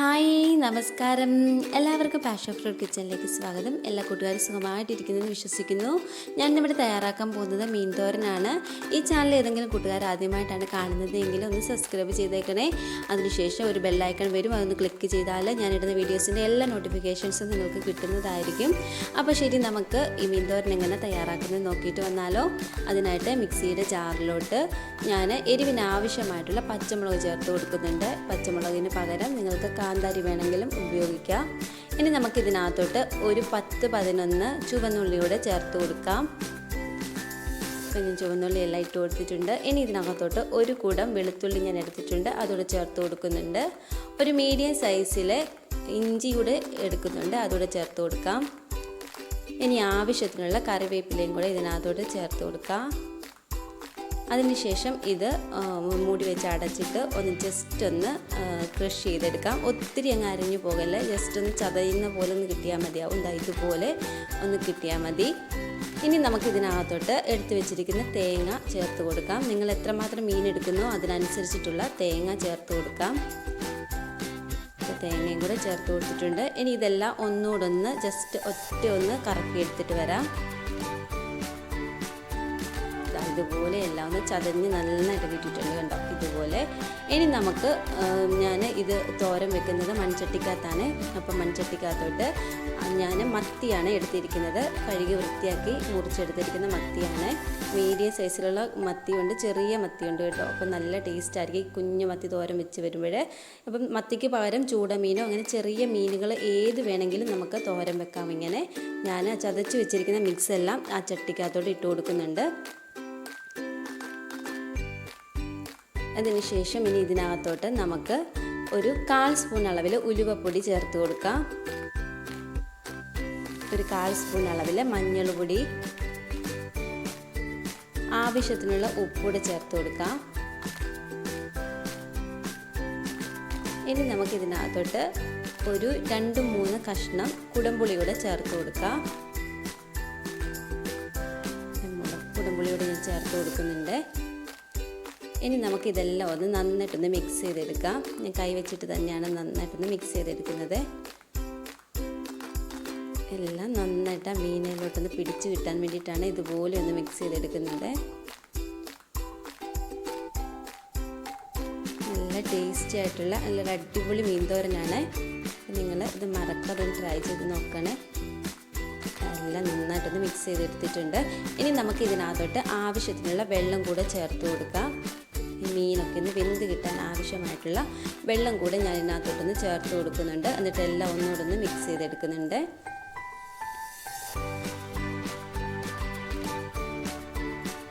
Hi നമസ്കാരം. എല്ലാവർക്കും passion fruit കിച്ചണിലേക്ക് സ്വാഗതം. എല്ലാ കൂട്ടുകാരും സുഖമായിട്ടിരിക്കുന്നെന്ന് വിശ്വസിക്കുന്നു. ഞാൻ ഇവിടെ തയ്യാറാക്കാൻ പോകുന്നത് മീൻ തോരനാണ് ഈ ചാനൽ ഏതെങ്കിലും കൂട്ടുകാർ ആദ്യമായിട്ടാണ് കാണുന്നത് എങ്കിൽ ഒന്ന് സബ്സ്ക്രൈബ് ചെയ്തേക്കണേ. അതിനുശേഷം ഒരു ബെല്ലൈക്കൺ വരും. അതൊന്ന് ക്ലിക്ക് ചെയ്താൽ ഞാനിടുന്ന വീഡിയോസിന്റെ എല്ലാ നോട്ടിഫിക്കേഷൻസും നിങ്ങൾക്ക് കിട്ടുന്നതായിരിക്കും. അപ്പോൾ ശരി നമുക്ക് ഈ മീൻ തോരൻ എങ്ങനെ തയ്യാറാക്കുന്നത് നോക്കിയിട്ട് വന്നാലോ. അതിനായിട്ട് മിക്സിയുടെ ജാറിലോട്ട് ഞാൻ എരിവിന് ആവശ്യമായിട്ടുള്ള പച്ചമുളക് ചേർത്ത് കൊടുക്കുന്നുണ്ട്. പച്ചമുളകിന് പകരം നിങ്ങൾക്ക് കാന്താരി വേണമെങ്കിലും ഉപയോഗിക്കാം. ഇനി നമുക്കിതിനകത്തോട്ട് ഒരു പത്ത് പതിനൊന്ന് ചുവന്നുള്ളിയൂടെ ചേർത്ത് കൊടുക്കാം. ഞാൻ ചുവന്നുള്ളി എല്ലാം ഇട്ട് കൊടുത്തിട്ടുണ്ട്. ഇനി ഇതിനകത്തോട്ട് ഒരു കൂടം വെളുത്തുള്ളി ഞാൻ എടുത്തിട്ടുണ്ട്. അതോടെ ചേർത്ത് കൊടുക്കുന്നുണ്ട്. ഒരു മീഡിയം സൈസിലെ ഇഞ്ചി കൂടെ എടുക്കുന്നുണ്ട്. അതോടെ ചേർത്ത് കൊടുക്കാം. ഇനി ആവശ്യത്തിനുള്ള കറിവേപ്പിലയും കൂടെ ഇതിനകത്തോട്ട് ചേർത്ത് കൊടുക്കാം. അതിനുശേഷം ഇത് മൂടി വെച്ച് അടച്ചിട്ട് ഒന്ന് ജസ്റ്റ് ഒന്ന് ക്രഷ് ചെയ്തെടുക്കാം. ഒത്തിരി അങ്ങ് അരിഞ്ഞു പോകല്ല? ജസ്റ്റ് ഒന്ന് ചതയുന്ന പോലെ ഒന്ന് കിട്ടിയാൽ മതിയാവും ഇതാ ഇതുപോലെ ഒന്ന് കിട്ടിയാൽ മതി. ഇനി നമുക്ക് ഇതിനകത്തോട്ട് എടുത്തു വെച്ചിരിക്കുന്ന തേങ്ങ ചേർത്ത് കൊടുക്കാം. നിങ്ങൾ എത്രമാത്രം മീൻ എടുക്കുന്നോ അതിനനുസരിച്ചിട്ടുള്ള തേങ്ങ ചേർത്ത് കൊടുക്കാം. തേങ്ങയും കൂടെ ചേർത്ത് കൊടുത്തിട്ടുണ്ട്. ഇനി ഇതെല്ലാം ഒന്നുകൂടെ ഒന്ന് ജസ്റ്റ് ഒറ്റ ഒന്ന് കറക്കി എടുത്തിട്ട് വരാം. ഇതുപോലെ എല്ലാം ഒന്ന് ചതഞ്ഞ് നന്നായിട്ട് കിട്ടിയിട്ടുണ്ട് കണ്ടോ? ഇതുപോലെ. ഇനി നമുക്ക് ഞാൻ ഇത് തോരൻ വെക്കുന്നത് മൺചട്ടിക്കകത്താണ്. അപ്പം മൺചട്ടിക്കകത്തോട്ട് ഞാൻ മത്തിയാണ് എടുത്തിരിക്കുന്നത്. കഴുകി വൃത്തിയാക്കി മുറിച്ചെടുത്തിരിക്കുന്ന മത്തിയാണ്. മീഡിയം സൈസിലുള്ള മത്തിയുണ്ട് ചെറിയ മത്തിയുണ്ട് കേട്ടോ. അപ്പം നല്ല ടേസ്റ്റ് ആയിരിക്കും കുഞ്ഞു മത്തി തോരം വെച്ച് വരുമ്പോഴേ അപ്പം മത്തിക്ക് പകരം ചൂടമീനോ അങ്ങനെ ചെറിയ മീനുകൾ ഏത് വേണമെങ്കിലും നമുക്ക് തോരം വെക്കാം ഇങ്ങനെ. ഞാൻ ചതച്ച് വെച്ചിരിക്കുന്ന മിക്സ് എല്ലാം ആ ചട്ടിക്കകത്തോട്ട് ഇട്ട് കൊടുക്കുന്നുണ്ട്. അതിനുശേഷം ഇനി ഇതിനകത്തോട്ട് നമുക്ക് ഒരു കാൽ സ്പൂൺ അളവിൽ ഉലുവപ്പൊടി ചേർത്ത് കൊടുക്കാം. ഒരു കാൽ സ്പൂൺ അളവിൽ മഞ്ഞൾപ്പൊടി ആവശ്യത്തിനുള്ള ഉപ്പൂടെ ചേർത്ത് കൊടുക്കാം. ഇനി നമുക്ക് ഇതിനകത്തോട്ട് ഒരു രണ്ട് മൂന്ന് കഷ്ണം കുടംപുളിയുടെ ചേർത്ത് കൊടുക്കാം. കുടംപുളിയോടെ ഞാൻ ചേർത്ത് കൊടുക്കുന്നുണ്ട്. ഇനി നമുക്കിതെല്ലാം ഒന്ന് നന്നായിട്ടൊന്ന് മിക്സ് ചെയ്തെടുക്കാം. ഞാൻ കൈ വെച്ചിട്ട് തന്നെയാണ് നന്നായിട്ടൊന്ന് മിക്സ് ചെയ്തെടുക്കുന്നത്. എല്ലാം നന്നായിട്ട് ആ മീനിലോട്ടൊന്ന് പിടിച്ച് കിട്ടാൻ വേണ്ടിയിട്ടാണ് ഇതുപോലെ ഒന്ന് മിക്സ് ചെയ്തെടുക്കുന്നത്. നല്ല ടേസ്റ്റി ആയിട്ടുള്ള നല്ലൊരു അടിപൊളി മീൻ തോരനാണ്. നിങ്ങൾ ഇത് മറക്കാതെ ട്രൈ ചെയ്ത് നോക്കണേ. എല്ലാം നന്നായിട്ടൊന്ന് മിക്സ് ചെയ്തെടുത്തിട്ടുണ്ട്. ഇനി നമുക്ക് ഇതിനകത്തോട്ട് ആവശ്യത്തിനുള്ള വെള്ളം കൂടെ ചേർത്ത് കൊടുക്കാം. മീനൊക്കെ ഒന്ന് വെന്ത് കിട്ടാൻ ആവശ്യമായിട്ടുള്ള വെള്ളം കൂടെ ഞാൻ ഇതിനകത്തോട്ടൊന്ന് ചേർത്ത് കൊടുക്കുന്നുണ്ട്. എന്നിട്ട് എല്ലാം ഒന്നുകൂടെ ഒന്ന് മിക്സ് ചെയ്തെടുക്കുന്നുണ്ട്.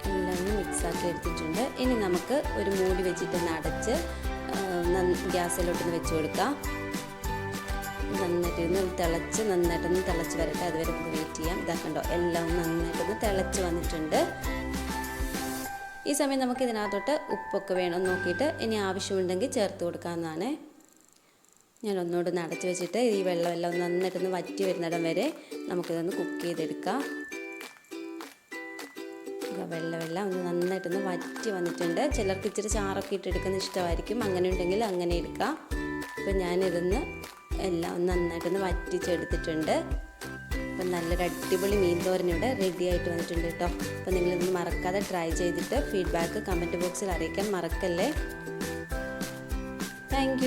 എല്ലാം ഒന്ന് മിക്സാക്കി എടുത്തിട്ടുണ്ട്. ഇനി നമുക്ക് ഒരു മൂടി വെച്ചിട്ടൊന്ന് അടച്ച് ഗ്യാസിലോട്ടൊന്ന് വെച്ച് കൊടുക്കാം. നന്നായിട്ട് ഒന്ന് തിളച്ച് നന്നായിട്ടൊന്ന് തിളച്ച് വരട്ടെ. അതുവരെ നമുക്ക് വെയിറ്റ് ചെയ്യാം. ഇതാക്കണ്ടോ എല്ലാം നന്നായിട്ടൊന്ന് തിളച്ച് വന്നിട്ടുണ്ട്. ഈ സമയം നമുക്ക് ഇതിനകത്തോട്ട് ഉപ്പൊക്കെ വേണം നോക്കിയിട്ട് ഇനി ആവശ്യമുണ്ടെങ്കിൽ ചേർത്ത് കൊടുക്കാവുന്നതാണ്. ഞാൻ ഒന്നുകൂടെ ഒന്ന് അടച്ചു വെച്ചിട്ട് ഈ വെള്ളമെല്ലാം ഒന്ന് നന്നായിട്ടൊന്ന് വറ്റി വരുന്നിടം വരെ നമുക്കിതൊന്ന് കുക്ക് ചെയ്തെടുക്കാം. വെള്ളമെല്ലാം ഒന്ന് നന്നായിട്ടൊന്ന് വറ്റി വന്നിട്ടുണ്ട്. ചിലർക്ക് ഇച്ചിരി ചാറൊക്കെ ഇട്ടെടുക്കുന്ന ഇഷ്ടമായിരിക്കും. അങ്ങനെ ഉണ്ടെങ്കിൽ അങ്ങനെ എടുക്കാം. അപ്പം ഞാനിതൊന്ന് എല്ലാം ഒന്ന് നന്നായിട്ടൊന്ന് വറ്റിച്ചെടുത്തിട്ടുണ്ട്. അപ്പം നല്ലൊരു അടിപൊളി മീൻ തോരൻ ഇവിടെ റെഡി ആയിട്ട് വന്നിട്ടുണ്ട് കേട്ടോ. അപ്പം നിങ്ങളിതൊന്ന് മറക്കാതെ ട്രൈ ചെയ്തിട്ട് ഫീഡ്ബാക്ക് കമന്റ് ബോക്സിൽ അറിയിക്കാൻ മറക്കല്ലേ? താങ്ക്